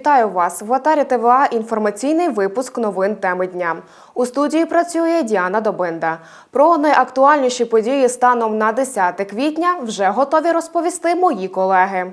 Вітаю вас в Атарі ТВА. Інформаційний випуск новин теми дня. У студії працює Діана Добинда. Про найактуальніші події станом на 10 квітня вже готові розповісти мої колеги.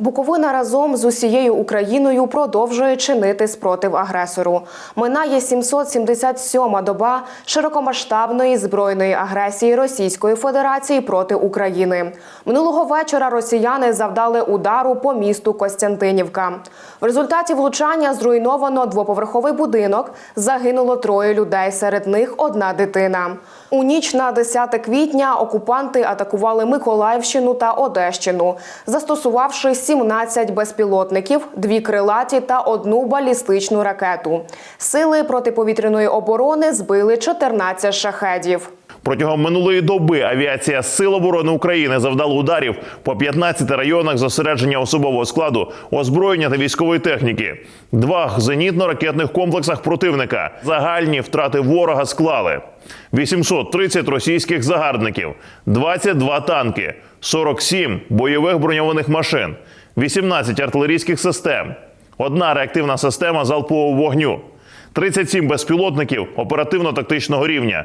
Буковина разом з усією Україною продовжує чинити спротив агресору. Минає 777-ма доба широкомасштабної збройної агресії Російської Федерації проти України. Минулого вечора росіяни завдали удару по місту Костянтинівка. В результаті влучання зруйновано двоповерховий будинок. Загинуло троє людей. Серед них одна дитина. У ніч на 10 квітня окупанти атакували Миколаївщину та Одещину, застосувавши 17 безпілотників, дві крилаті та одну балістичну ракету. Сили протиповітряної оборони збили 14 шахедів. Протягом минулої доби авіація Сил оборони України завдала ударів по 15 районах зосередження особового складу, озброєння та військової техніки. Два зенітно-ракетних комплексах противника. Загальні втрати ворога склали 830 російських загарбників, 22 танки, 47 бойових броньованих машин, 18 артилерійських систем, одна реактивна система залпового вогню, 37 безпілотників оперативно-тактичного рівня.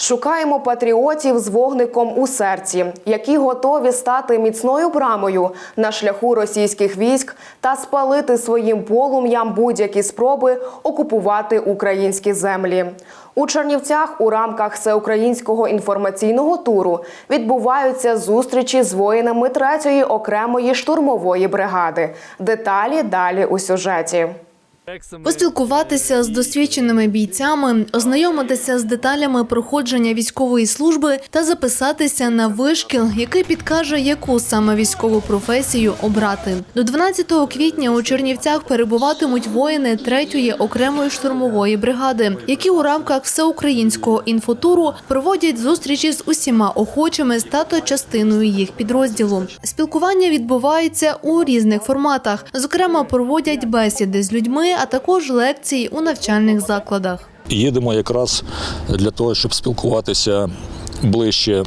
Шукаємо патріотів з вогником у серці, які готові стати міцною брамою на шляху російських військ та спалити своїм полум'ям будь-які спроби окупувати українські землі. У Чернівцях у рамках всеукраїнського інформаційного туру відбуваються зустрічі з воїнами 3-ї окремої штурмової бригади. Деталі далі у сюжеті. Поспілкуватися з досвідченими бійцями, ознайомитися з деталями проходження військової служби та записатися на вишкіл, який підкаже, яку саме військову професію обрати. До 12 квітня у Чернівцях перебуватимуть воїни 3-ї окремої штурмової бригади, які у рамках всеукраїнського інфотуру проводять зустрічі з усіма охочими стати частиною їх підрозділу. Спілкування відбувається у різних форматах. Зокрема, проводять бесіди з людьми, а також лекції у навчальних закладах. Їдемо якраз для того, щоб спілкуватися ближче.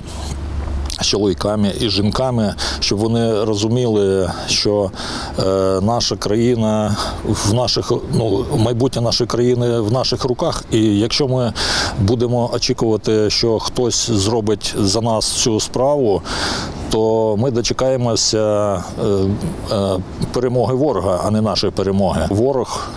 З чоловіками і жінками, щоб вони розуміли, що е, наша країна в наших ну майбутнє нашої країни в наших руках. І якщо ми будемо очікувати, що хтось зробить за нас цю справу, то ми дочекаємося е, е, перемоги ворога, а не нашої перемоги. Ворог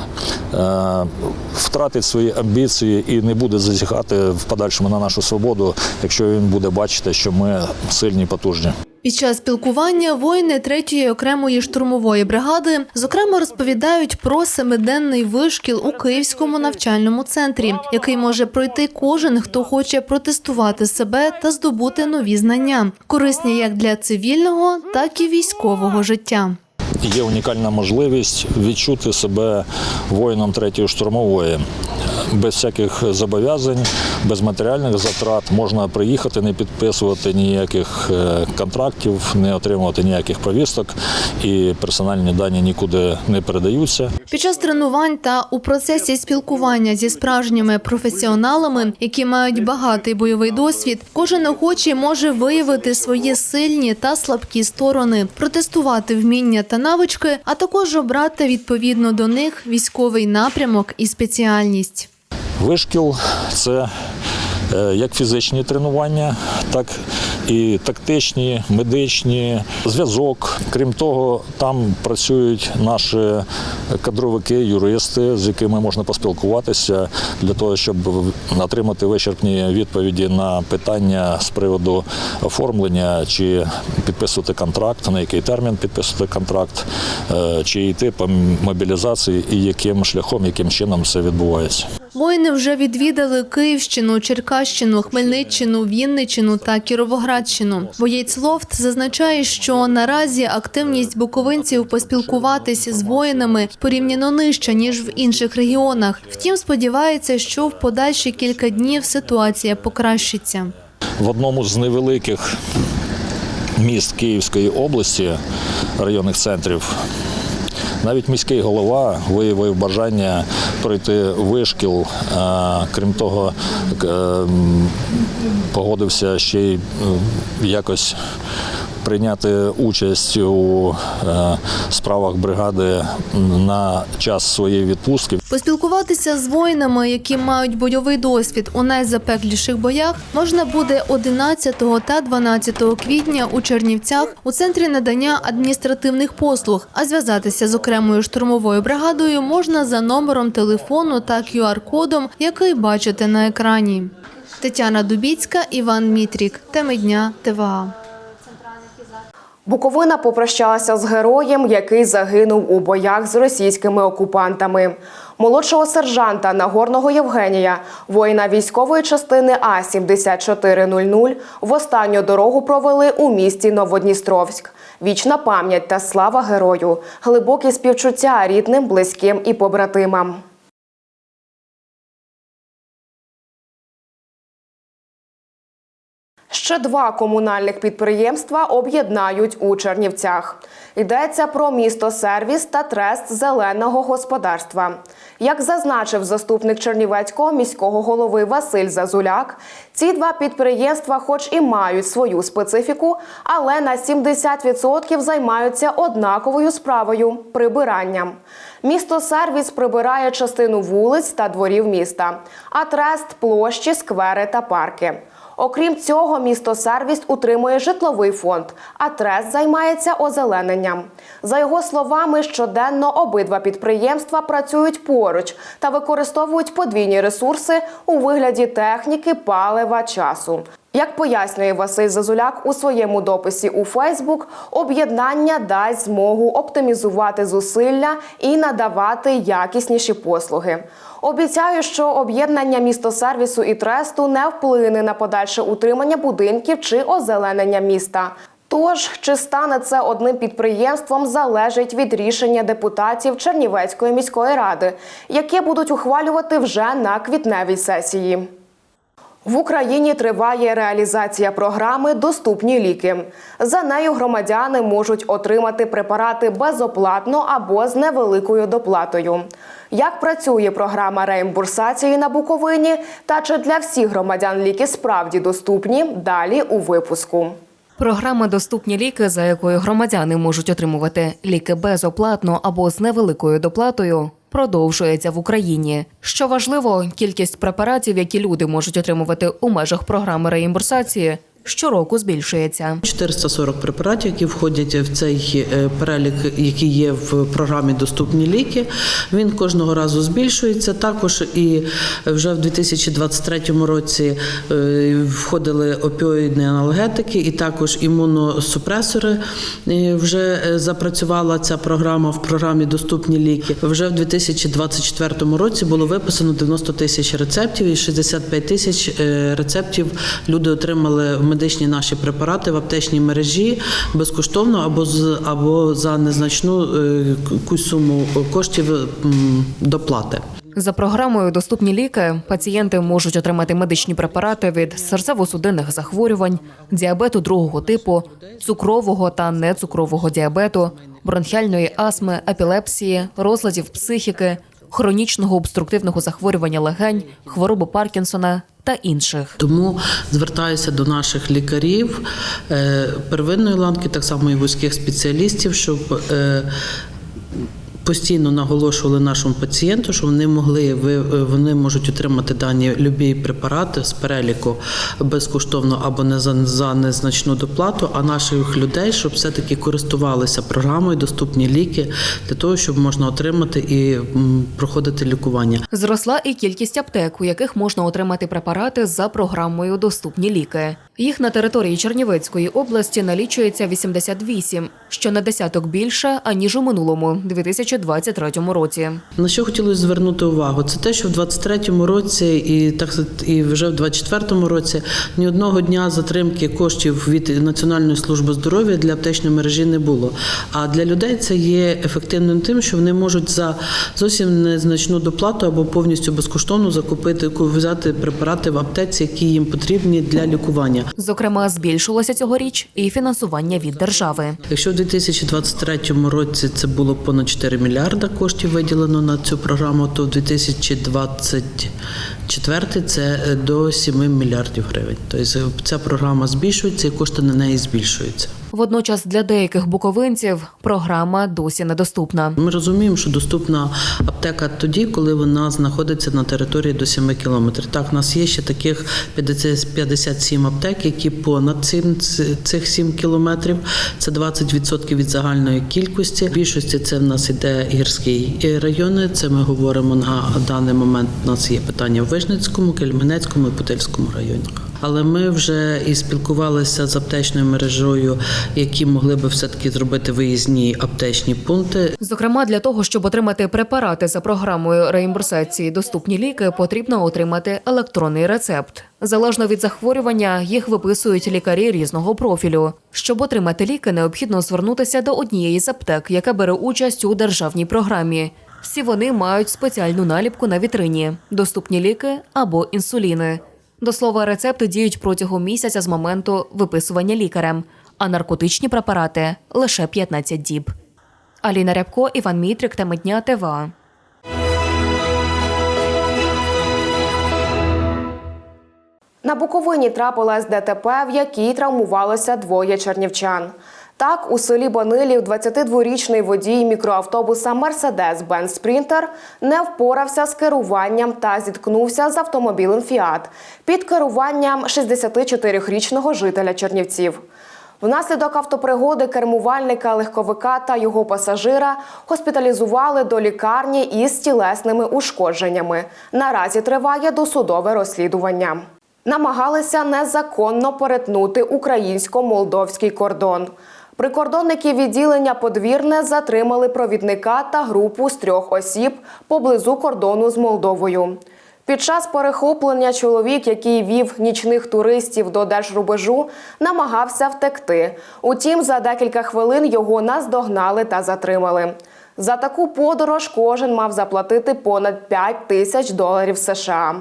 втратить свої амбіції і не буде зазіхати в подальшому на нашу свободу, якщо він буде бачити, що ми сильні і потужні. Під час спілкування воїни 3-ї окремої штурмової бригади зокрема розповідають про семиденний вишкіл у Київському навчальному центрі, який може пройти кожен, хто хоче протестувати себе та здобути нові знання, корисні як для цивільного, так і військового життя. Є унікальна можливість відчути себе воїном третьої штурмової. Без всяких зобов'язань, без матеріальних затрат можна приїхати, не підписувати ніяких е, контрактів, не отримувати ніяких повісток, і персональні дані нікуди не передаються. Під час тренувань та у процесі спілкування зі справжніми професіоналами, які мають багатий бойовий досвід, кожен охочий може виявити свої сильні та слабкі сторони, протестувати вміння та навички, а також обрати відповідно до них військовий напрямок і спеціальність. Вишкіл це е, як фізичні тренування, так і тактичні, медичні, зв'язок. Крім того, там працюють наші кадровики, юристи, з якими можна поспілкуватися для того, щоб отримати вичерпні відповіді на питання з приводу оформлення, чи підписувати контракт, на який термін підписувати контракт, е, чи йти по мобілізації і яким шляхом, яким чином все відбувається. Воїни вже відвідали Київщину, Черкащину, Хмельниччину, Вінниччину та Кіровоградщину. Боєць Лофт зазначає, що наразі активність буковинців поспілкуватись з воїнами порівняно нижча ніж в інших регіонах. Втім, сподівається, що в подальші кілька днів ситуація покращиться. В одному з невеликих міст Київської області, районних центрів, навіть міський голова виявив бажання пройти вишкіл. Крім того, ем, погодився ще й е, якось прийняти участь у е, справах бригади на час своєї відпустки. Поспілкуватися з воїнами, які мають бойовий досвід у найзапекліших боях, можна буде 11 та 12 квітня у Чернівцях у центрі надання адміністративних послуг. А зв'язатися з окремою штурмовою бригадою можна за номером телефону та QR-кодом, який бачите на екрані. Тетяна Дубіцька, Іван Мітрік. Теми дня ТВА. Буковина попрощалася з героєм, який загинув у боях з російськими окупантами. Молодшого сержанта Нагорного Євгенія, воїна військової частини А 7400 в останню дорогу провели у місті Новодністровськ. Вічна пам'ять та слава герою, глибокі співчуття рідним, близьким і побратимам. Ще два комунальних підприємства об'єднають у Чернівцях. Йдеться про місто сервіс та трест зеленого господарства. Як зазначив заступник Чернівецького міського голови Василь Зазуляк, ці два підприємства, хоч і мають свою специфіку, але на 70% займаються однаковою справою прибиранням. Місто сервіс прибирає частину вулиць та дворів міста, а трест площі, сквери та парки. Окрім цього, місто сервіс утримує житловий фонд, а трест займається озелененням. За його словами, щоденно обидва підприємства працюють поруч та використовують подвійні ресурси у вигляді техніки, палива, часу. Як пояснює Василь Зазуляк у своєму дописі у Фейсбук, об'єднання дасть змогу оптимізувати зусилля і надавати якісніші послуги. Обіцяю, що об'єднання містосервісу і тресту не вплине на подальше утримання будинків чи озеленення міста. Тож, чи стане це одним підприємством, залежить від рішення депутатів Чернівецької міської ради, яке будуть ухвалювати вже на квітневій сесії. В Україні триває реалізація програми Доступні ліки. За нею громадяни можуть отримати препарати безоплатно або з невеликою доплатою. Як працює програма реімбурсації на Буковині та чи для всіх громадян ліки справді доступні? Далі у випуску. Програма Доступні ліки, за якою громадяни можуть отримувати ліки безоплатно або з невеликою доплатою, продовжується в Україні. Що важливо, кількість препаратів, які люди можуть отримувати у межах програми реімбурсації, щороку збільшується. 440 препаратів, які входять в цей е, перелік, який є в програмі Доступні ліки. Він кожного разу збільшується. Також і вже в 2023 році е, входили опіоїдні аналгетики, і також імуносупресори. Е, Вже запрацювала ця програма в програмі Доступні ліки. Вже в 2024 році було виписано 90 тисяч рецептів, і 65 тисяч рецептів люди отримали в медичні наші препарати в аптечній мережі безкоштовно або з або за незначну е, якусь суму коштів доплати. За програмою Доступні ліки пацієнти можуть отримати медичні препарати від серцево-судинних захворювань, діабету другого типу, цукрового та нецукрового діабету, бронхіальної астми, епілепсії, розладів психіки, хронічного обструктивного захворювання легень, хвороби Паркінсона та інших. Тому звертаюся до наших лікарів е, первинної ланки, так само і вузьких спеціалістів, щоб е, постійно наголошували нашому пацієнту, що вони могли ви- вони можуть отримати дані любі препарати з переліку безкоштовно або не за, за незначну доплату. А наших людей, щоб все-таки користувалися програмою доступні ліки для того, щоб можна отримати і проходити лікування. Зросла і кількість аптек, у яких можна отримати препарати за програмою Доступні ліки. Їх на території Чернівецької області налічується 88, що на десяток більше аніж у минулому 2023 2023 році. На що хотілося звернути увагу? Це те, що в 23-му році і так і вже в 24-му році ні одного дня затримки коштів від Національної служби здоров'я для аптечної мережі не було. А для людей це є ефективним тим, що вони можуть за зовсім незначну доплату або повністю безкоштовно закупити взяти препарати в аптеці, які їм потрібні для лікування. Зокрема, збільшилося цьогоріч і фінансування від держави. Якщо в 2023 році це було понад 4 мільярда коштів виділено на цю програму, то в 2024 це е, до 7 мільярдів гривень. Тобто ця програма збільшується і кошти на неї збільшуються. Водночас для деяких буковинців програма досі недоступна. Ми розуміємо, що доступна аптека тоді, коли вона знаходиться на території до 7 кілометрів. Так, у нас є ще таких 50 57 аптек, які понад цим цих 7 кілометрів. Це 20% від загальної кількості. В більшості це в нас іде гірські райони. Це ми говоримо на даний момент. У нас є питання в Вижницькому, Кельменецькому і Путильському районах. Але ми вже і спілкувалися з аптечною мережою, які могли би все таки зробити виїзні аптечні пункти. Зокрема, для того, щоб отримати препарати за програмою реімбурсації доступні ліки, потрібно отримати електронний рецепт. Залежно від захворювання, їх виписують лікарі різного профілю. Щоб отримати ліки, необхідно звернутися до однієї з аптек, яка бере участь у державній програмі. Всі вони мають спеціальну наліпку на вітрині, доступні ліки або інсуліни. До слова, рецепти діють протягом місяця з моменту виписування лікарем, а наркотичні препарати лише 15 діб. Аліна Рябко, Іван Мітрик, теми дня ТВА. На Буковині трапилась ДТП, в якій травмувалося двоє чернівчан. Так, у селі Банилів 22-річний водій мікроавтобуса Мерседес-Бенz Спрінтер не впорався з керуванням та зіткнувся з автомобілем Фіат під керуванням 64-річного жителя Чернівців. Внаслідок автопригоди кермувальника легковика та його пасажира госпіталізували до лікарні із тілесними ушкодженнями. Наразі триває досудове розслідування. Намагалися незаконно перетнути українсько-молдовський кордон. Прикордонники відділення подвірне затримали провідника та групу з трьох осіб поблизу кордону з Молдовою. Під час перехоплення чоловік, який вів нічних туристів до держрубежу, намагався втекти. Утім, за декілька хвилин його наздогнали та затримали. За таку подорож кожен мав заплатити понад 5 тисяч доларів США.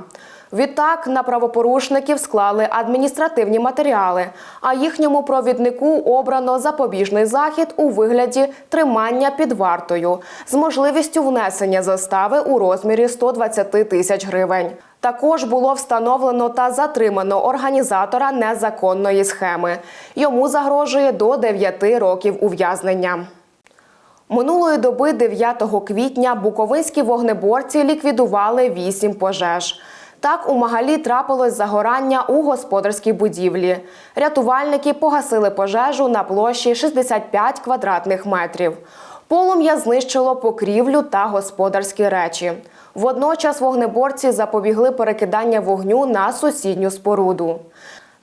Відтак на правопорушників склали адміністративні матеріали, а їхньому провіднику обрано запобіжний захід у вигляді тримання під вартою з можливістю внесення застави у розмірі 120 тисяч гривень. Також було встановлено та затримано організатора незаконної схеми. Йому загрожує до 9 років ув'язнення. Минулої доби 9 квітня буковинські вогнеборці ліквідували 8 пожеж. Так, у Магалі трапилось загорання у господарській будівлі. Рятувальники погасили пожежу на площі 65 квадратних метрів. Полум'я знищило покрівлю та господарські речі. Водночас вогнеборці запобігли перекидання вогню на сусідню споруду.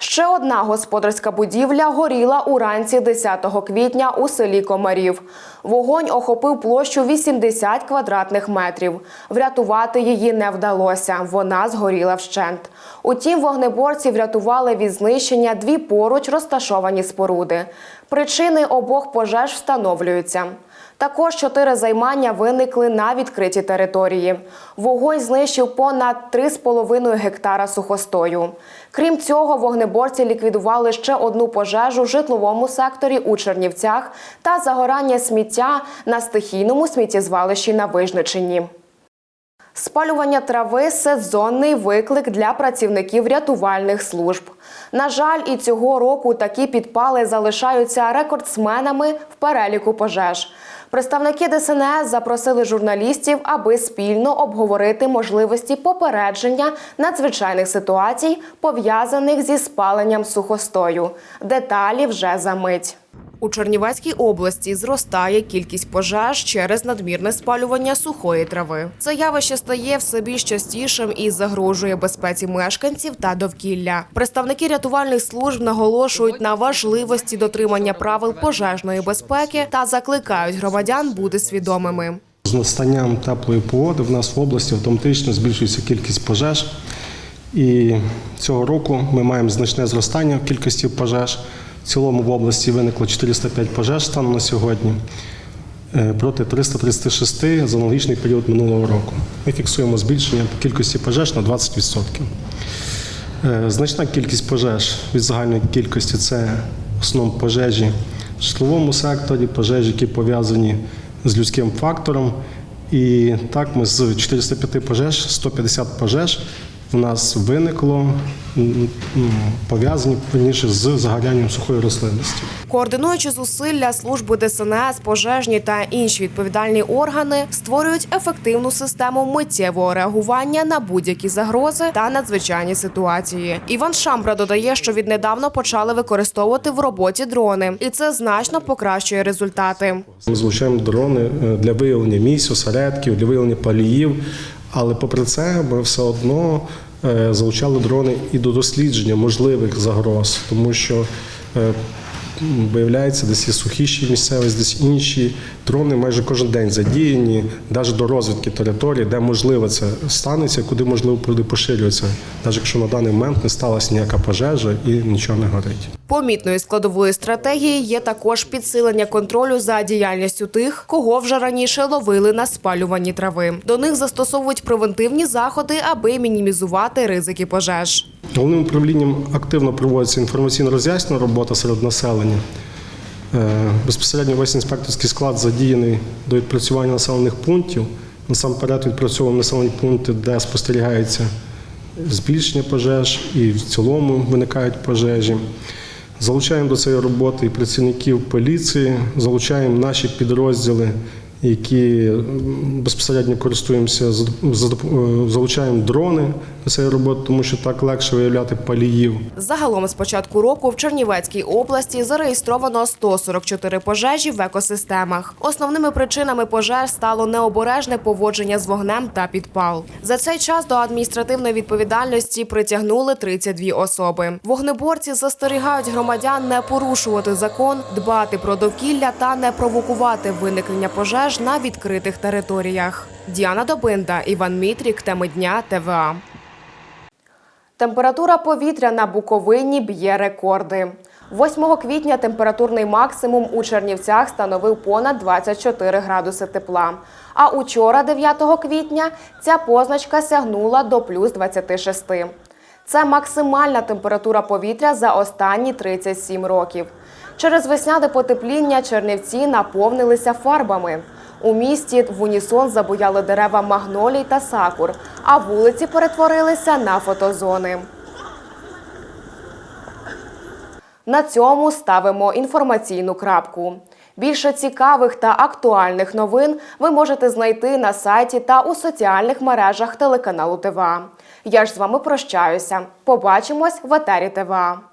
Ще одна господарська будівля горіла уранці 10 квітня у селі Комарів. Вогонь охопив площу 80 квадратних метрів. Врятувати її не вдалося. Вона згоріла вщент. Утім, вогнеборці врятували від знищення дві поруч розташовані споруди. Причини обох пожеж встановлюються. Також чотири займання виникли на відкритій території. Вогонь знищив понад 3,5 гектара сухостою. Крім цього, вогнеборці ліквідували ще одну пожежу в житловому секторі у Чернівцях та загорання сміття на стихійному сміттєзвалищі на Вижничині. Спалювання трави сезонний виклик для працівників рятувальних служб. На жаль, і цього року такі підпали залишаються рекордсменами в переліку пожеж. Представники ДСНС запросили журналістів, аби спільно обговорити можливості попередження надзвичайних ситуацій, пов'язаних зі спаленням сухостою. Деталі вже за мить. У Чернівецькій області зростає кількість пожеж через надмірне спалювання сухої трави. Це явище стає все більш частішим і загрожує безпеці мешканців та довкілля. Представники рятувальних служб наголошують на важливості дотримання правил пожежної безпеки та закликають громадян бути свідомими. З настанням теплої погоди в нас в області автоматично збільшується кількість пожеж. І цього року ми маємо значне зростання в кількості пожеж. В цілому в області виникло 405 пожеж станом на сьогодні е, проти 336 за аналогічний період минулого року. Ми фіксуємо збільшення кількості пожеж на 20%. Е, Значна кількість пожеж від загальної кількості це в основному пожежі в житловому секторі, пожежі, які пов'язані з людським фактором. І так ми з 405 пожеж, 150 пожеж в нас виникло пов'язані верніше, з загорянням сухої рослинності. Координуючи зусилля служби ДСНС, пожежні та інші відповідальні органи створюють ефективну систему миттєвого реагування на будь-які загрози та надзвичайні ситуації. Іван Шамбра додає, що віднедавна почали використовувати в роботі дрони, і це значно покращує результати. Ми залучаємо дрони е, для виявлення місць, осередків, для виявлення паліїв. Але попри це, ми все одно е, залучали дрони і до дослідження можливих загроз, тому що е, виявляється, десь є сухіші місцевість, десь інші. Дрони майже кожен день задіяні, навіть до розвідки території, де можливо це станеться, куди можливо буде поширюватися, навіть якщо на даний момент не сталася ніяка пожежа і нічого не горить. Помітною складовою стратегії є також підсилення контролю за діяльністю тих, кого вже раніше ловили на спалюванні трави. До них застосовують превентивні заходи, аби мінімізувати ризики пожеж. Головним управлінням активно проводиться інформаційно-роз'яснена робота серед населення. Е, Безпосередньо весь інспекторський склад задіяний до відпрацювання населених пунктів. Насамперед відпрацьовуємо населені пункти, де спостерігається збільшення пожеж і в цілому виникають пожежі. Залучаємо до цієї роботи і працівників поліції, залучаємо наші підрозділи, які безпосередньо користуємося, е, залучаємо дрони до цієї роботи, тому що так легше виявляти паліїв. Загалом з початку року в Чернівецькій області зареєстровано 144 пожежі в екосистемах. Основними причинами пожеж стало необережне поводження з вогнем та підпал. За цей час до адміністративної відповідальності притягнули 32 особи. Вогнеборці застерігають громадян не порушувати закон, дбати про довкілля та не провокувати виникнення пожеж на відкритих територіях. Діана Добинда, Іван Мітрік, теми дня ТВА. Температура повітря на Буковині б'є рекорди. 8 квітня температурний максимум у Чернівцях становив понад 24 градуси тепла. А учора, 9 квітня, ця позначка сягнула до плюс 26. Це максимальна температура повітря за останні 37 років. Через весняне потепління Чернівці наповнилися фарбами. У місті в унісон забуяли дерева магнолій та сакур, а вулиці перетворилися на фотозони. На цьому ставимо інформаційну крапку. Більше цікавих та актуальних новин ви можете знайти на сайті та у соціальних мережах телеканалу ТВА. Я ж з вами прощаюся. Побачимось в етері ТВА.